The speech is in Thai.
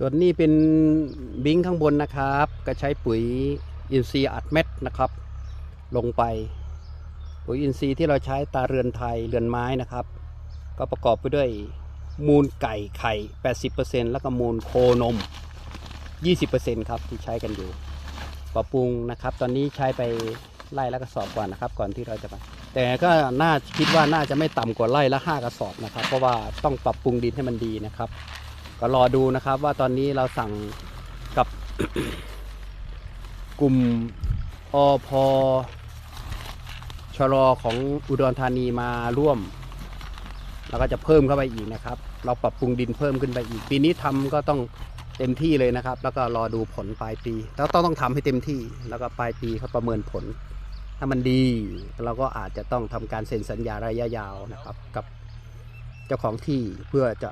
ส่วนนี้เป็นบิงข้างบนนะครับ ก็ใช้ปุ๋ยอินทรีย์อัดเม็ดนะครับ ลงไป ปุ๋ยอินทรีย์ที่เราใช้ตาเรือนไทยเรือนไม้นะครับ ก็ประกอบไปด้วยมูลไก่ไข่ 80%แล้วก็มูลโคนม 20%ครับที่ใช้กันอยู่ ปรับปรุงนะครับ ตอนนี้ใช้ไปไล่ละกระสอบก่อนนะครับ ก่อนที่เราจะไปแต่ก็น่าคิดว่าน่าจะไม่ต่ำกว่าไล่ละห้ากระสอบนะครับ เพราะว่าต้องปรับปรุงดินให้มันดีนะครับ ก็รอดูนะครับว่าตอนนี้เราสั่งกับ กลุ่มอพชรอของอุดรธานีมาร่วม แล้วก็จะเพิ่มเข้าไปอีกนะครับ เราปรับปรุงดินเพิ่มขึ้นไปอีก ปีนี้ทำก็ต้องเต็มที่เลยนะครับ แล้วก็รอดูผลปลายปีแล้วต้องต้องทำให้เต็มที่ แล้วก็ปลายปีเขาประเมินผล ถ้ามันดีเราก็อาจจะต้องทำการเซ็นสัญญาระยะยาวนะครับ กับเจ้าของที่เพื่อจะ